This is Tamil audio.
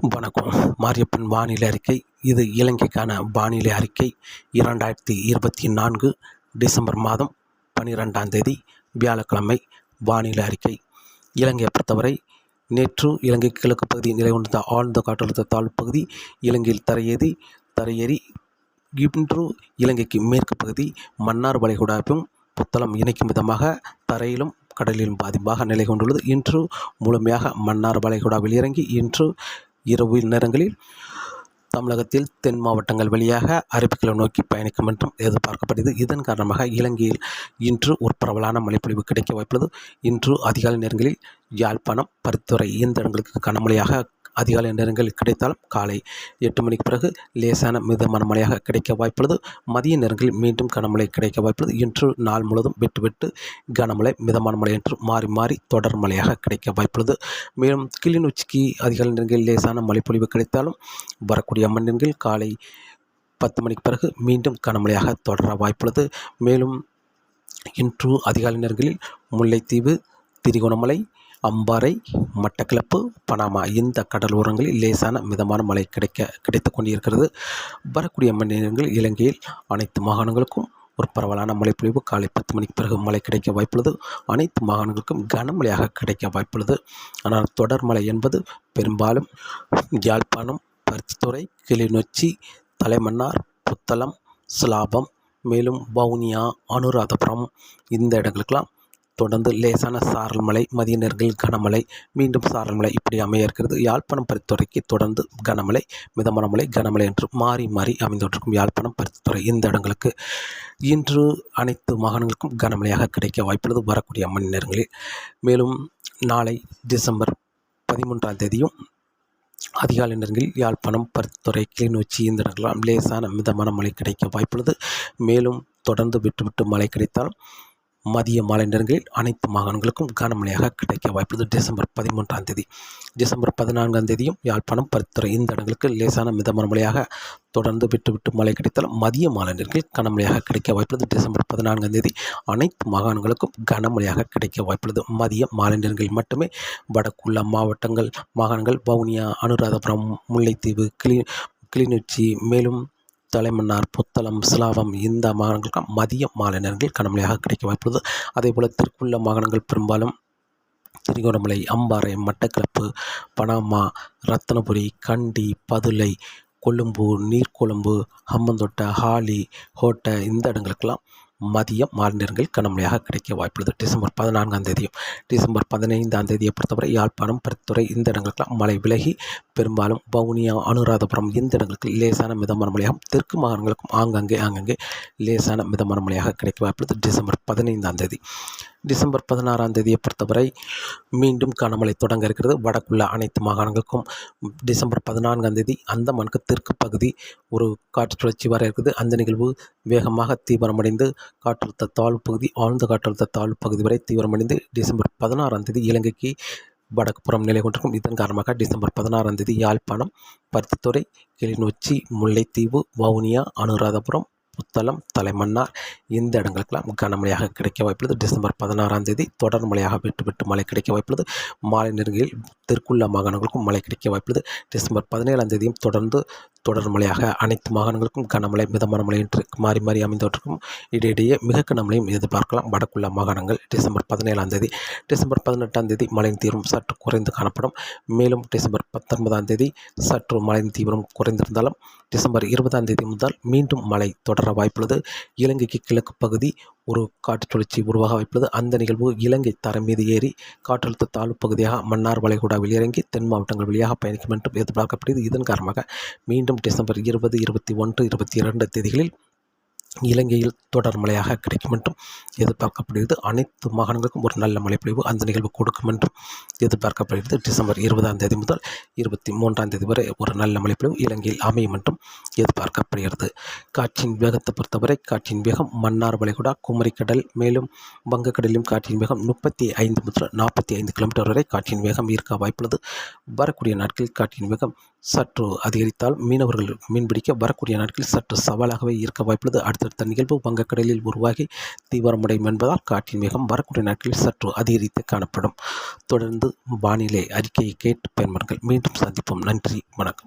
வணக்கம். மாரியப்பன் வானிலை அறிக்கை. இது இலங்கைக்கான வானிலை அறிக்கை. இரண்டாயிரத்தி இருபத்தி நான்கு டிசம்பர் மாதம் பன்னிரெண்டாம் தேதி வியாழக்கிழமை வானிலை அறிக்கை. இலங்கையை பொறுத்தவரை நேற்று இலங்கை கிழக்கு பகுதியில் நிலை கொண்ட ஆழ்ந்த காற்றழுத்த தாழ்வு பகுதி இலங்கையில் தரையேறி தரையேறி இன்று இலங்கைக்கு மேற்கு பகுதி மன்னார் வளைகுடாவும் புத்தளம் இணைக்கும் விதமாக தரையிலும் கடலிலும் பாதிப்பாக நிலை கொண்டுள்ளது. இன்று முழுமையாக மன்னார் வளைகுடாவில் இறங்கி இன்று இரவு நேரங்களில் தமிழகத்தில் தென் மாவட்டங்கள் வழியாக அரபிக்கலை நோக்கி பயணிக்கும் என்றும் எதிர்பார்க்கப்படுகிறது. இதன் காரணமாக இலங்கையில் இன்று ஒரு பரவலான மழைப்பொழிவு கிடைக்க வாய்ப்புள்ளது. இன்று அதிகாலை நேரங்களில் யாழ்ப்பாணம் பருத்துறை இந்த இடங்களுக்கு கனமழையாக அதிகாலை நேரங்களில் கிடைத்தாலும் காலை எட்டு மணிக்கு பிறகு லேசான மிதமான மழையாக கிடைக்க வாய்ப்புள்ளது. மதிய நேரங்களில் மீண்டும் கனமழை கிடைக்க வாய்ப்புள்ளது. இன்று நாள் முழுவதும் விட்டு விட்டு கனமழை மிதமான மழை என்று மாறி மாறி தொடர் மழையாக கிடைக்க வாய்ப்புள்ளது. மேலும் கிளிநொச்சிக்கு அதிகாலை நேரங்களில் லேசான மழைப்பொழிவு கிடைத்தாலும் வரக்கூடிய மணிகள் காலை பத்து மணிக்கு பிறகு மீண்டும் கனமழையாக தொடர வாய்ப்புள்ளது. மேலும் இன்று அதிகாலை நேரங்களில் முல்லைத்தீவு திரிகோணமலை அம்பாறை மட்டக்களப்பு பனாமா இந்த கடலோரங்களில் லேசான மிதமான மழை கிடைக்க கிடைத்து கொண்டிருக்கிறது. வரக்கூடிய மணி நேரங்களில் இலங்கையில் அனைத்து மாகாணங்களுக்கும் ஒரு பரவலான மழைப்பொழிவு காலை பத்து மணிக்கு பிறகு மழை கிடைக்க வாய்ப்புள்ளது. அனைத்து மாகாணங்களுக்கும் கனமழையாக கிடைக்க வாய்ப்புள்ளது. ஆனால் தொடர் மழை என்பது பெரும்பாலும் யாழ்ப்பாணம் பருத்தித்துறை கிளிநொச்சி தலைமன்னார் புத்தளம் சிலாபம் மேலும் வவுனியா அனுராதபுரம் இந்த இடங்களுக்கெல்லாம் தொடர்ந்து லேசான சாரல் மலை மதிய நேரங்களில் கனமழை மீண்டும் சாரல் மலை இப்படி அமைய இருக்கிறது. யாழ்ப்பாணம் பரிந்துரைக்கு தொடர்ந்து கனமழை மிதமான மழை கனமழை என்று மாறி மாறி அமைந்துகொண்டிருக்கும் யாழ்ப்பாணம் பரிந்துரை இந்த இடங்களுக்கு இன்று அனைத்து மாகாணங்களுக்கும் கனமழையாக கிடைக்க வாய்ப்புள்ளது. வரக்கூடிய மணி நேரங்களில் மேலும் நாளை டிசம்பர் பதிமூன்றாம் தேதியும் அதிகாலை நேரங்களில் யாழ்ப்பாணம் பருத்துறை கிளிநொச்சி இந்த இடங்களாம் லேசான மிதமான மழை கிடைக்க வாய்ப்புள்ளது. மேலும் தொடர்ந்து விட்டுவிட்டு மழை கிடைத்தால் மதிய மாலை நேரங்களில் அனைத்து மாகாணங்களுக்கும் கனமழையாக கிடைக்க வாய்ப்புள்ளது டிசம்பர் பதிமூன்றாம் தேதி டிசம்பர் பதினான்காம் தேதியும் யாழ்ப்பாணம் பருத்துறை இந்த இடங்களுக்கு லேசான மிதமான மழையாக தொடர்ந்து விட்டுவிட்டு மழை கிடைத்தாலும் மதிய மாலை நேரங்களில் கனமழையாக கிடைக்க வாய்ப்புள்ளது டிசம்பர் பதினான்காம் தேதி அனைத்து மாகாணங்களுக்கும் கனமழையாக கிடைக்க வாய்ப்புள்ளது மதிய மாலை நேரங்களில் மட்டுமே வடக்குள்ள மாவட்டங்கள் மாகாணங்கள் வவுனியா அனுராதபுரம் முல்லைத்தீவு கிளி கிளிநொச்சி மேலும் தலைமன்னார் புத்தளம் சிலாவம் இந்த மாகாணங்களுக்கு மதிய மாலை நேரங்களில் கனமழையாக கிடைக்க வாய்ப்புள்ளது. அதே போல் தெற்குள்ள மாகாணங்கள் பெரும்பாலும் திருகோணமலை அம்பாறை மட்டக்களப்பு பனாமா ரத்தனபுரி கண்டி பதுளை கொழும்பு நீர்கொழும்பு ஹம்மந்தோட்டை ஹாலி ஹோட்டை இந்த இடங்களுக்கெல்லாம் மதியம் மாநிலங்கள் நேரங்களில் கனமழையாக கிடைக்க வாய்ப்புள்ளது டிசம்பர் பதினான்காம் தேதியும் டிசம்பர் பதினைந்தாம் தேதியை பொறுத்தவரை யாழ்ப்பாணம் பருத்துறை இந்த இடங்களுக்கெல்லாம் மழை விலகி பெரும்பாலும் வவுனியா அனுராதபுரம் இந்த இடங்களுக்கு லேசான மிதமான மழையாகும் தெற்கு மாகாணங்களுக்கும் ஆங்காங்கே ஆங்காங்கே லேசான மிதமான மழையாக கிடைக்க வாய்ப்புள்ளது டிசம்பர் பதினைந்தாம் தேதி டிசம்பர் பதினாறாம் தேதியை பொறுத்தவரை மீண்டும் கனமழை தொடங்க இருக்கிறது. வடக்குள்ள அனைத்து மாகாணங்களுக்கும் டிசம்பர் பதினான்காம் தேதி அந்தமானுக்கு தெற்கு பகுதி ஒரு காற்று சுழற்சி வர இருக்குது. அந்த நிகழ்வு வேகமாக தீவிரமடைந்து காற்றழுத்த தாழ்வு பகுதி ஆழ்ந்த காற்றழுத்த தாழ்வு பகுதி வரை தீவிரமடைந்து டிசம்பர் பதினாறாம் தேதி இலங்கைக்கு வடக்குப்புறம் நிலை கொண்டிருக்கும். இதன் காரணமாக டிசம்பர் பதினாறாம் தேதி யாழ்ப்பாணம் பருத்தித்துறை கிளிநொச்சி முல்லைத்தீவு வவுனியா அனுராதபுரம் புத்தளம் தலைமன்னார் இந்த இடங்களுக்கெல்லாம் கனமழையாக கிடைக்க வாய்ப்புள்ளது. டிசம்பர் பதினாறாம் தேதி தொடர் மழையாக விட்டு விட்டு மழை கிடைக்க வாய்ப்புள்ளது. மாலை நெருங்கியில் தெற்குள்ள மாகாணங்களுக்கும் மழை கிடைக்க வாய்ப்புள்ளது. டிசம்பர் பதினேழாம் தேதியும் தொடர்ந்து தொடர் மழையாக அனைத்து மாகாணங்களுக்கும் கனமழை மிதமான மழை என்று மாறி மாறி அமைந்தவற்றுக்கும் இடையிடையே மிக கனமழையும் எதிர்பார்க்கலாம். வடக்குள்ள மாகாணங்கள் டிசம்பர் பதினேழாம் தேதி டிசம்பர் பதினெட்டாம் தேதி மழையின் தீவிரம் சற்று குறைந்து காணப்படும். மேலும் டிசம்பர் பத்தொன்பதாம் தேதி சற்று மழையின் தீவிரம் குறைந்திருந்தாலும் டிசம்பர் இருபதாம் தேதி முதல் மீண்டும் மழை தொடர வாய்ப்புள்ளது. இலங்கைக்கு கிழக்கு பகுதி ஒரு காற்று சுழற்சி உருவாக வாய்ப்புள்ளது. அந்த நிகழ்வு இலங்கை தரம் மீது ஏறி காற்றழுத்த தாழ்வு பகுதியாக மன்னார் வளைகுடாவில் இறங்கி தென் மாவட்டங்கள் வழியாக பயணிக்கும் என்றும் எதிர்பார்க்கப்படுகிறது. இதன் காரணமாக மீண்டும் டிசம்பர் இருபது இருபத்தி ஒன்று இருபத்தி இரண்டு தேதிகளில் இலங்கையில் தொடர் மழையாக கிடைக்கும் என்றும் எதிர்பார்க்கப்படுகிறது. அனைத்து மாகாணங்களுக்கும் ஒரு நல்ல மழைப்பொழிவு அந்த நிகழ்வு கொடுக்கும் என்றும் எதிர்பார்க்கப்படுகிறது. டிசம்பர் இருபதாம் தேதி முதல் இருபத்தி மூன்றாம் தேதி வரை ஒரு நல்ல மழைப்பொழிவு இலங்கையில் அமையும் என்றும் எதிர்பார்க்கப்படுகிறது. காற்றின் வேகத்தை பொறுத்தவரை காற்றின் வேகம் மன்னார் வளைகுடா குமரிக்கடல் மேலும் வங்கக்கடலிலும் காற்றின் வேகம் முப்பத்தி ஐந்து முதல் நாற்பத்தி ஐந்து கிலோமீட்டர் வரை காற்றின் வேகம் இருக்க வாய்ப்புள்ளது. வரக்கூடிய நாட்களில் காற்றின் வேகம் சற்று அதிகரித்தால் மீனவர்கள் மீன்பிடிக்க வரக்கூடிய நாட்களில் சற்று சவாலாகவே இருக்க வாய்ப்புள்ளது. அடுத்தடுத்த நிகழ்வு வங்கக்கடலில் உருவாகி தீவிரமடையும் என்பதால் காற்றின் வேகம் வரக்கூடிய நாட்களில் சற்று அதிகரித்து காணப்படும். தொடர்ந்து வானிலை அறிக்கையை கேட்டு பயன்பெறுங்கள் மீண்டும் சந்திப்போம். நன்றி. வணக்கம்.